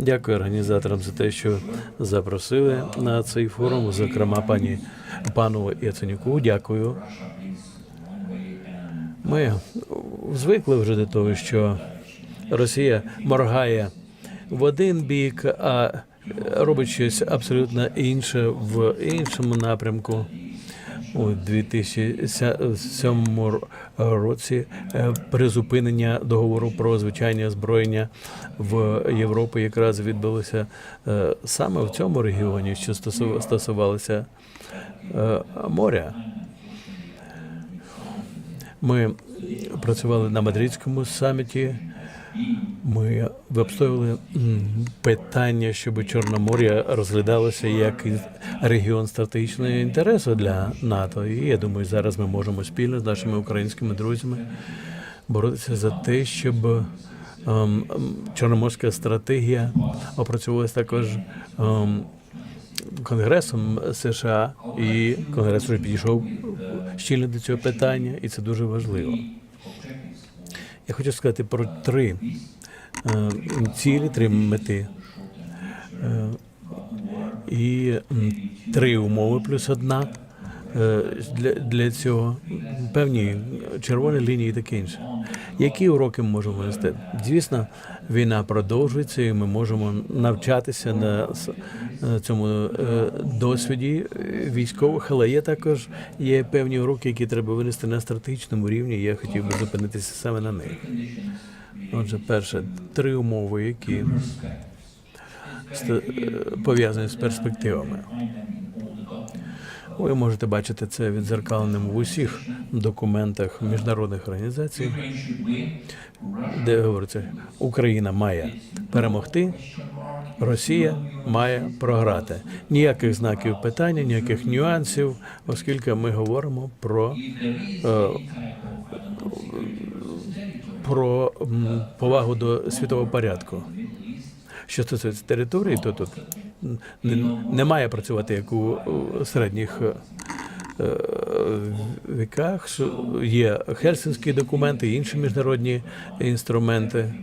Дякую організаторам за те, що запросили на цей форум, зокрема пані пану Яценюку. Дякую. Ми звикли вже до того, що Росія моргає в один бік, а робить щось абсолютно інше в іншому напрямку. У 2007 році е, призупинення договору про звичайне озброєння в Європі якраз відбулося е, саме в цьому регіоні, що стосувалося е, моря. Ми працювали на мадридському саміті. Ми обстоювали питання, щоб Чорномор'я розглядалося як регіон стратегічного інтересу для НАТО. І я думаю, зараз ми можемо спільно з нашими українськими друзями боротися за те, щоб ем, ем, чорноморська стратегія опрацьовувалася також ем, Конгресом США, і Конгрес вже підійшов щільно до цього питання, і це дуже важливо. Я хочу сказати про три е, цілі, три мети. Е, і три умови плюс одна для, для цього. Певні червоні лінії і таке інше. Які уроки ми можемо винести? Звісно, війна продовжується, і ми можемо навчатися на е, цьому е, досвіді е, військових, але є також є певні уроки, які треба винести на стратегічному рівні. Я хотів би зупинитися саме на них. Отже, перше, три умови, які е, пов'язані з перспективами. Ви можете бачити це відзеркаленим в усіх документах міжнародних організацій, де говориться, Україна має перемогти, Росія має програти. Ніяких знаків питання, ніяких нюансів, оскільки ми говоримо про, е, про повагу до світового порядку. Що стосується території, то тут не, не має працювати як у середніх е, віках. Є хельсинські документи, інші міжнародні інструменти,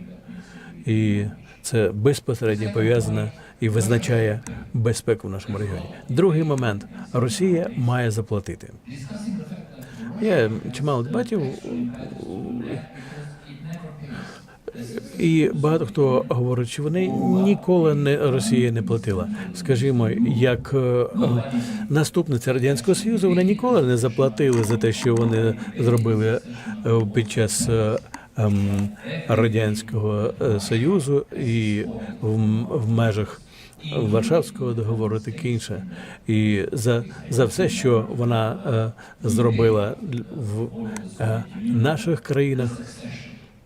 і це безпосередньо пов'язане і визначає безпеку в нашому регіоні. Другий момент: Росія має заплатити. Є чимало дебатів і багато хто говорить, що вони ніколи не Росія не платила. Скажімо, як е, наступниця радянського союзу, вони ніколи не заплатили за те, що вони зробили е, під час. е, ем, Радянського Союзу і в, межах Варшавського договору, таке інше, і за, за все, що вона зробила в наших країнах,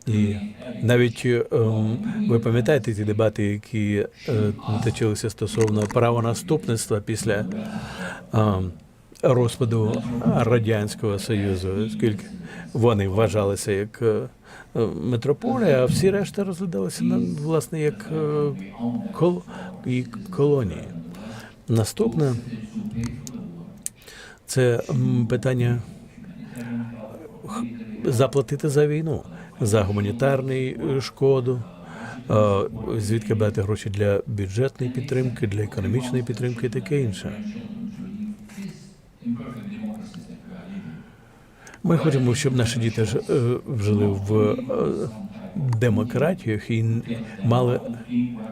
і навіть ем, ви пам'ятаєте ті дебати, які е, точилися стосовно правонаступництва після ем, розпаду Радянського Союзу, оскільки вони вважалися як е, е, метрополія, а всі решта розглядалися власне як е, кол, колонії. Наступне це питання заплатити за війну, за гуманітарну е, шкоду, звідки брати гроші для бюджетної підтримки, для економічної підтримки і таке інше. Ми хочемо, щоб наші діти е, жили в е, демократіях і мали,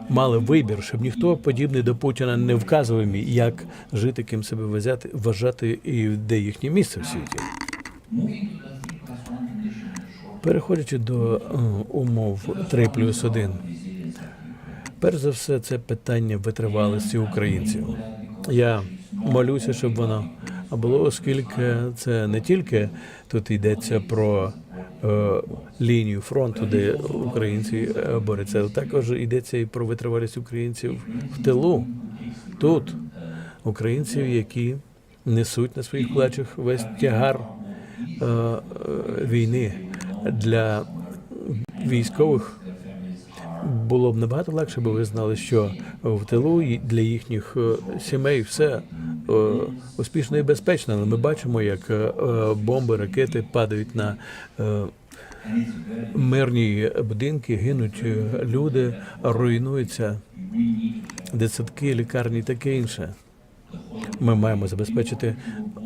мали вибір, щоб ніхто подібний до Путіна не вказував їм, як жити, ким себе вважати і де їхнє місце в світі. Переходячи до е, умов 3 плюс 1, перш за все, це питання витривалості українців. Я молюся, щоб воно було, оскільки це не тільки тут йдеться про е, лінію фронту, де українці е, борються, також йдеться і про витривалість українців в тилу. Тут українців, які несуть на своїх плечах весь тягар е, е, війни для військових було б набагато легше, бо ви знали, що в тилу для їхніх е, сімей все е, успішно і безпечно. Але ми бачимо, як е, бомби, ракети падають на мирні будинки, гинуть люди, руйнуються дитсадки, лікарні таке інше. Ми маємо забезпечити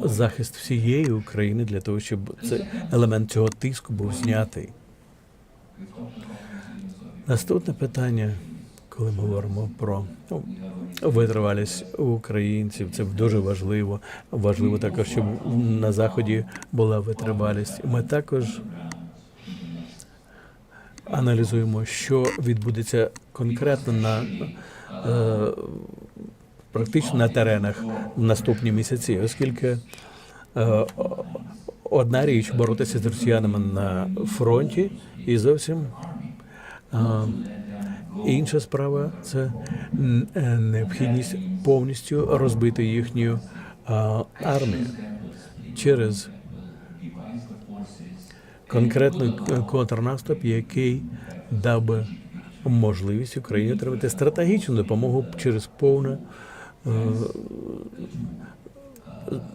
захист всієї України для того, щоб цей елемент цього тиску був знятий. Наступне питання, коли ми говоримо про ну, витривалість українців, це дуже важливо. Важливо також, щоб на заході була витривалість. Ми також аналізуємо, що відбудеться конкретно на е, практично на теренах в наступні місяці, оскільки е, одна річ боротися з росіянами на фронті, і зовсім е, інша справа це е, необхідність повністю розбити їхню армію через конкретний контрнаступ, який дав би можливість Україні отримати стратегічну допомогу через повне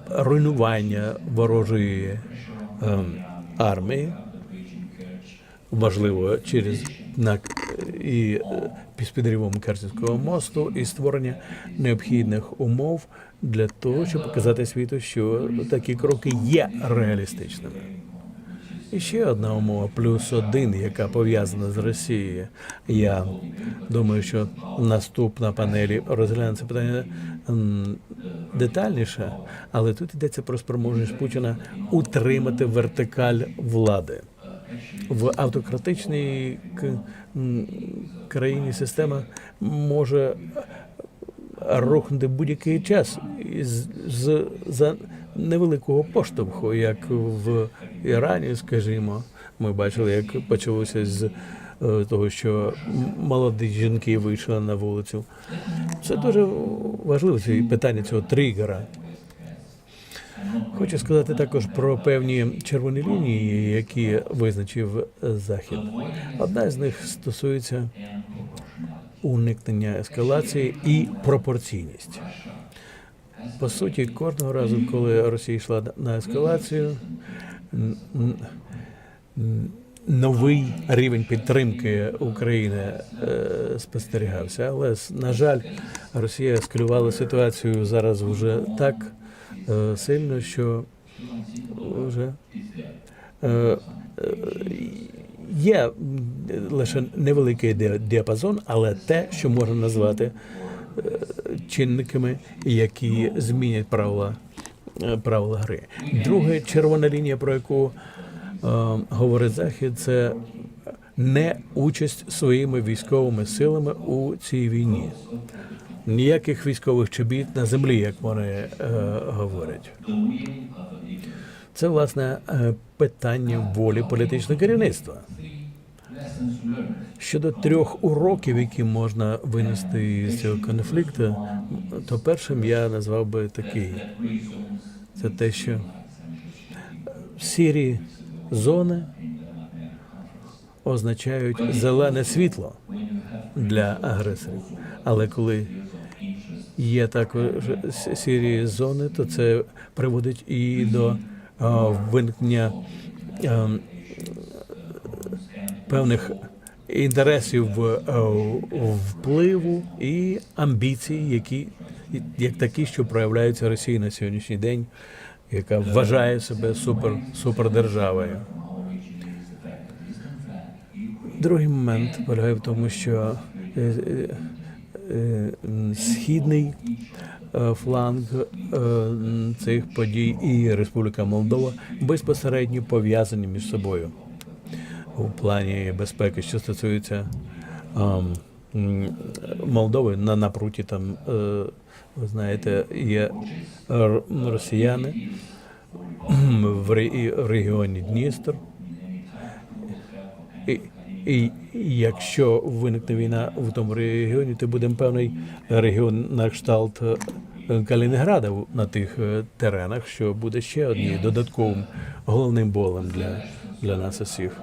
руйнування ворожої е, армії, можливо, через на і е, з підривом Керченського мосту і створення необхідних умов для того, щоб показати світу, що такі кроки є реалістичними. І ще одна умова, плюс один, яка пов'язана з Росією. Я думаю, що наступна панелі розгляне це питання детальніше, але тут йдеться про спроможність Путіна утримати вертикаль влади. В автократичній країні система може рухнути будь-який час із з за невеликого поштовху, як в Ірані, скажімо. Ми бачили, як почалося з е, того, що молоді жінки вийшли на вулицю. Це дуже важливо це питання цього тригера. Хочу сказати також про певні червоні лінії, які визначив е, Захід. Одна з них стосується уникнення ескалації і пропорційність. По суті, кожного разу, коли Росія йшла на ескалацію, новий рівень підтримки України е, спостерігався. Але на жаль, Росія ескалювала ситуацію зараз вже так е, сильно, що вже е, є лише невеликий діапазон, але те, що можна назвати чинниками, які змінять правила, е, правила гри. Друга червона лінія, про яку е, говорить Захід, це не участь своїми військовими силами у цій війні. Ніяких військових чобіт на землі, як вони е, говорять. Це власне е, питання волі політичного керівництва. Щодо трьох уроків, які можна винести з цього конфлікту, то першим я назвав би такий: це те, що сірі зони означають зелене світло для агресорів. Але коли є також сірі зони, то це приводить і до а, виникнення ем, певних інтересів е, впливу і амбіцій, які як такі, що проявляються Росії на сьогоднішній день, яка вважає себе супер супердержавою. Другий момент полягає в тому, що е, е, е, східний фланг цих подій і Республіка Молдова безпосередньо пов'язані між собою у плані безпеки, що стосується ем, Молдови на напруті там, е, ви знаєте, є росіяни в регіоні Дністр. І, і якщо виникне війна в тому регіоні, то буде певний регіон на кшталт е, Калінінграда на тих е, теренах, що буде ще одним додатковим головним болем для, для нас усіх.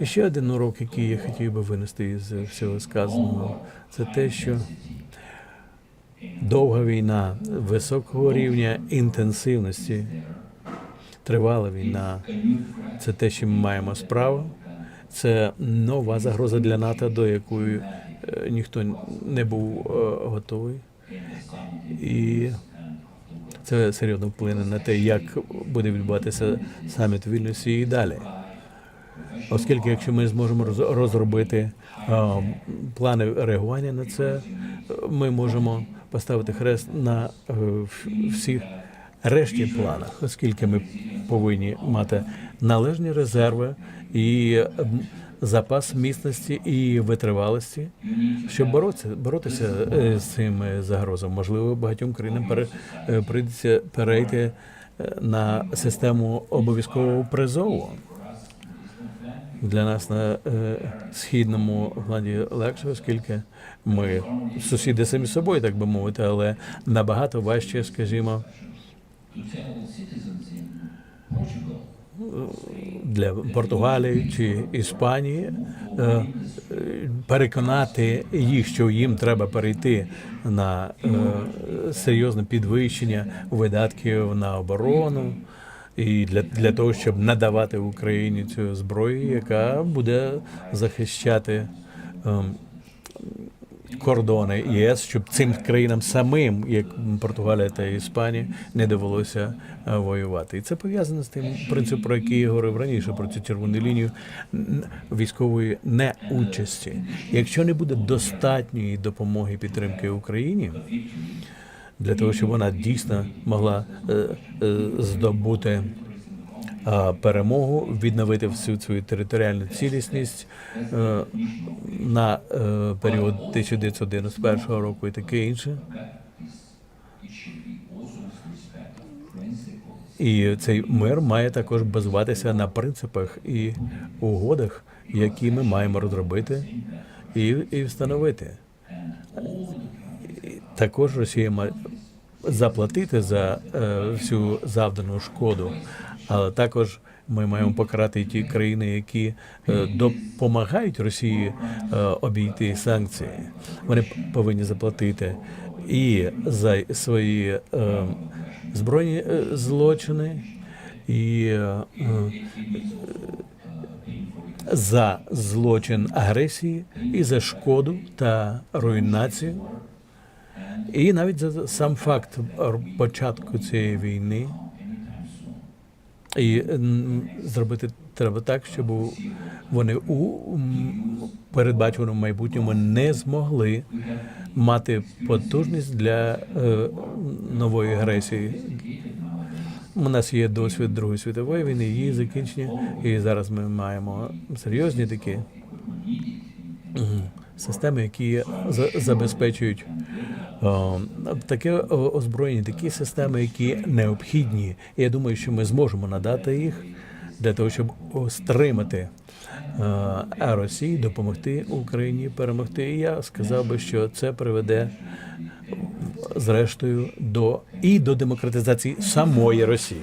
І ще один урок, який я хотів би винести із всього сказаного, це те, що довга війна високого рівня інтенсивності, тривала війна, це те, що ми маємо справу. Це нова загроза для НАТО, до якої е, ніхто не був е, готовий. І це серйозно вплине на те, як буде відбуватися саміт в Вільнюсі і далі. Оскільки, якщо ми зможемо роз- розробити плани реагування на це, ми можемо поставити хрест на е, всіх решті планах, оскільки ми повинні мати належні резерви і запас міцності і витривалості, щоб боротися, боротися е, з цими загрозами. Можливо, багатьом країнам пере, е, прийдеться перейти е, на систему обов'язкового призову. Для нас на е, східному владі легше, оскільки ми сусіди самі собою, так би мовити, але набагато важче, скажімо, для Португалії чи Іспанії е, переконати їх, що їм треба перейти на е, серйозне підвищення видатків на оборону. І для, для того, щоб надавати Україні цю зброю, яка буде захищати ем, кордони ЄС, щоб цим країнам самим, як Португалія та Іспанія, не довелося е, воювати. І це пов'язано з тим принципом, про який я говорив раніше, про цю червону лінію військової неучасті. Якщо не буде достатньої допомоги підтримки Україні. Для того щоб вона дійсно могла е, е, здобути перемогу, відновити всю свою територіальну цілісність е, на період 1991 року і таке інше. І цей мир має також базуватися на принципах і угодах, які ми маємо розробити і, і встановити. Також Росія має заплатити за е, всю завдану шкоду, але також ми маємо покарати ті країни, які е, допомагають Росії е, обійти санкції. Вони повинні заплатити і за свої збройні злочини, і за злочин агресії, і за шкоду та руйнацію. І навіть за сам факт початку цієї війни. І зробити треба так, щоб вони у передбаченому майбутньому не змогли мати потужність для е, нової агресії. У нас є досвід Другої світової війни, її закінчення, і зараз ми маємо серйозні такі системи, які забезпечують таке о- озброєння, такі системи, які необхідні. Я думаю, що ми зможемо надати їх для того, щоб стримати е, Росії, допомогти Україні перемогти. І я сказав би, що це приведе зрештою до і до демократизації самої Росії.